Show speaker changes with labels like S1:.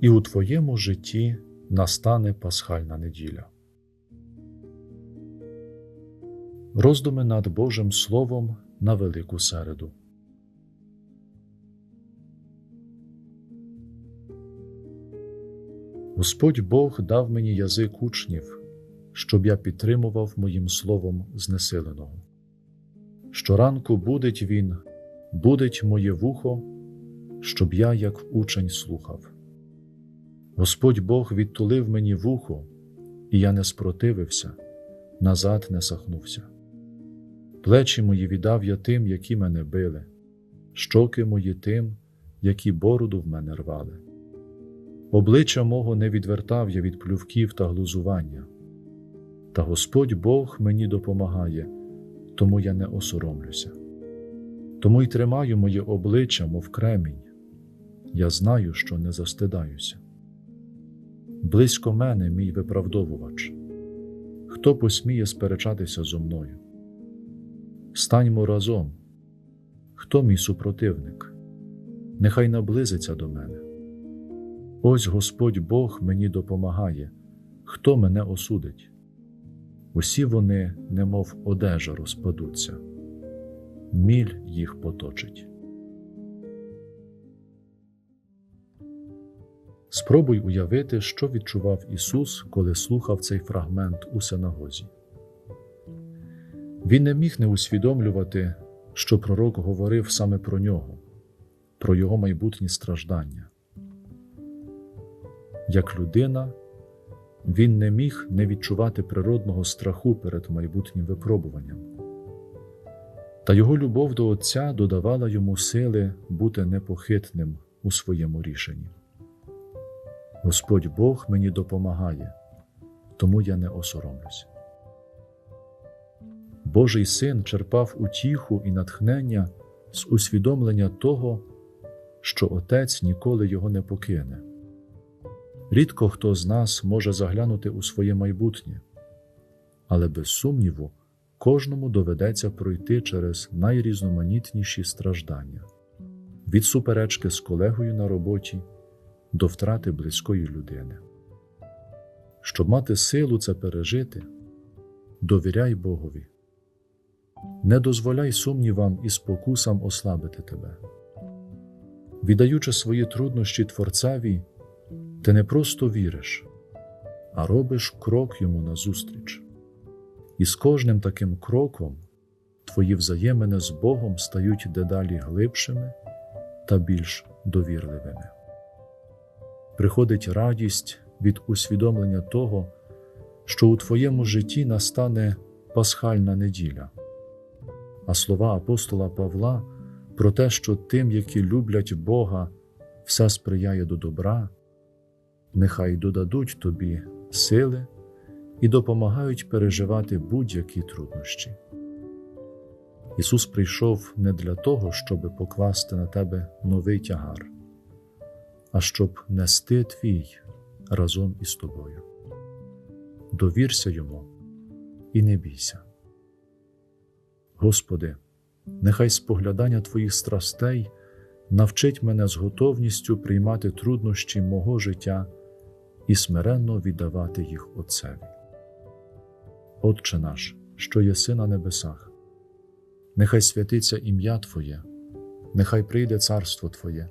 S1: і у твоєму житті настане пасхальна неділя. Роздуми над Божим Словом на Велику середу. Господь Бог дав мені язик учнів, щоб я підтримував моїм словом знесиленого. Щоранку будить він, будить моє вухо, щоб я, як учень, слухав. Господь Бог відтулив мені вухо, і я не спротивився, назад не сахнувся. Плечі мої віддав я тим, які мене били, щоки мої тим, які бороду в мене рвали. Обличчя мого не відвертав я від плювків та глузування. Та Господь Бог мені допомагає, тому я не осоромлюся. Тому й тримаю моє обличчя, мов кремінь. Я знаю, що не застидаюся. Близько мене мій виправдовувач. Хто посміє сперечатися зо мною? Станьмо разом. Хто мій супротивник? Нехай наблизиться до мене. Ось Господь Бог мені допомагає, хто мене осудить. Усі вони, немов одежа, розпадуться, міль їх поточить. Спробуй уявити, що відчував Ісус, коли слухав цей фрагмент у синагозі. Він не міг не усвідомлювати, що пророк говорив саме про нього, про його майбутні страждання. Як людина, він не міг не відчувати природного страху перед майбутнім випробуванням, та його любов до Отця додавала йому сили бути непохитним у своєму рішенні. Господь Бог мені допомагає, тому я не осоромлюся. Божий син черпав утіху і натхнення з усвідомлення того, що Отець ніколи його не покине. Рідко хто з нас може заглянути у своє майбутнє, але без сумніву, кожному доведеться пройти через найрізноманітніші страждання від суперечки з колегою на роботі до втрати близької людини. Щоб мати силу це пережити, довіряй Богові, не дозволяй сумнівам і спокусам ослабити тебе. Віддаючи свої труднощі Творцеві, ти не просто віриш, а робиш крок йому назустріч. І з кожним таким кроком твої взаємини з Богом стають дедалі глибшими та більш довірливими. Приходить радість від усвідомлення того, що у твоєму житті настане пасхальна неділя, а слова апостола Павла про те, що тим, які люблять Бога, все сприяє до добра нехай додадуть тобі сили і допомагають переживати будь-які труднощі. Ісус прийшов не для того, щоб покласти на тебе новий тягар, а щоб нести твій разом із тобою. Довірся йому і не бійся. Господи, нехай споглядання Твоїх страстей навчить мене з готовністю приймати труднощі мого життя і смиренно віддавати їх Отцеві. Отче наш, що єси на небесах, нехай святиться ім'я Твоє, нехай прийде царство Твоє,